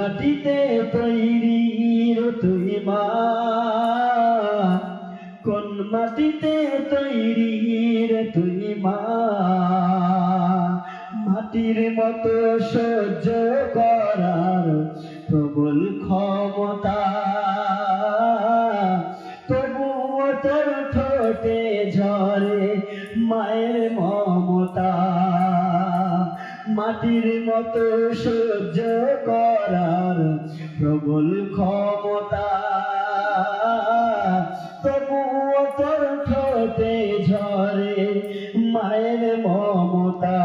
মাটিতে তৈরি তুই মা কোন মাটিতে তৈরি তুই মা মাটির মতো সহ্য করার মাটির মতো সহ্য করার প্রবল ক্ষমতা। তবুও তোর মায়ের মমতা।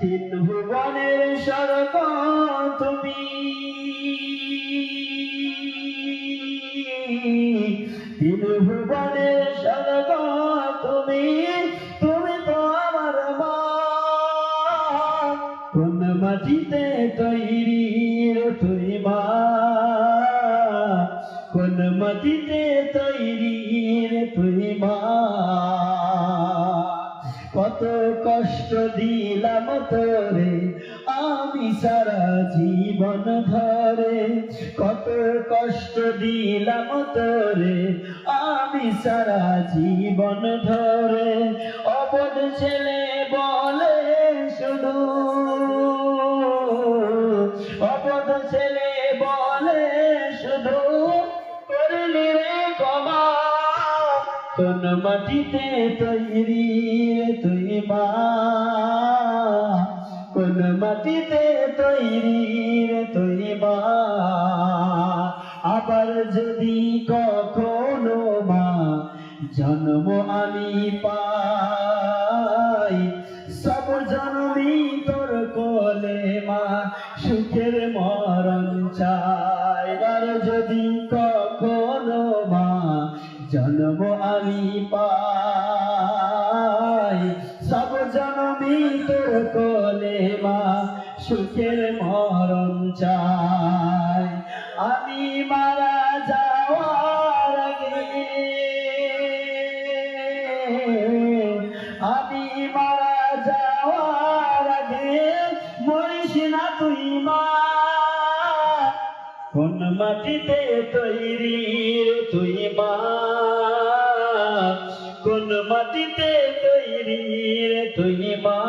তিন ভুবনের স্বর্গ তুমি। তিন ভুবনের স্বর্গ তুমি। মাটিতে তৈরি রে তুই মা কোন তৈরি রে তুই মা কত কষ্ট দিলাম তোরে, আমি সারা জীবন ধরে। কত কষ্ট দিলাম তোরে, আমি সারা জীবন ধরে। অবধ ছেলে বলে ছেলে বলে শুধু করলি রে কমা কোন মাটিতে তৈরি তুই মা। কোন মাটিতে তৈরি তুই মা। আবার যদি কখনো মা, জন্ম আমি পাই। সব জন্মই তোর কোলে মা যদি কখনো মা জন্ম আমি পাই সব জন্মই তোর কোলে মা সুখের মরণ চাই। কোন মাটিতে তৈরি তুই মা। কোন মাটিতে তৈরি তুই মা।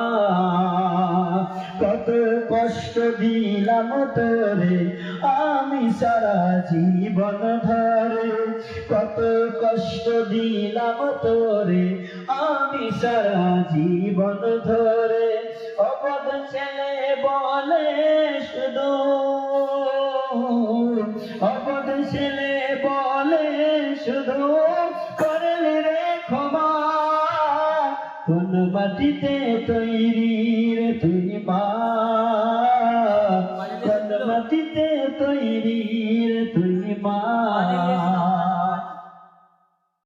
কত কষ্ট দিলাম তোরে, আমি সারা জীবন ধরে। কত কষ্ট দিলাম তোরে, আমি সারা জীবন ধরে। অবধ ছেলে বলে শুধু ছেলে বলে শুধু করলে রে ক্ষমা। কোন মাটিতে তৈরি রে তুই মা? কোন মাটিতে তৈরি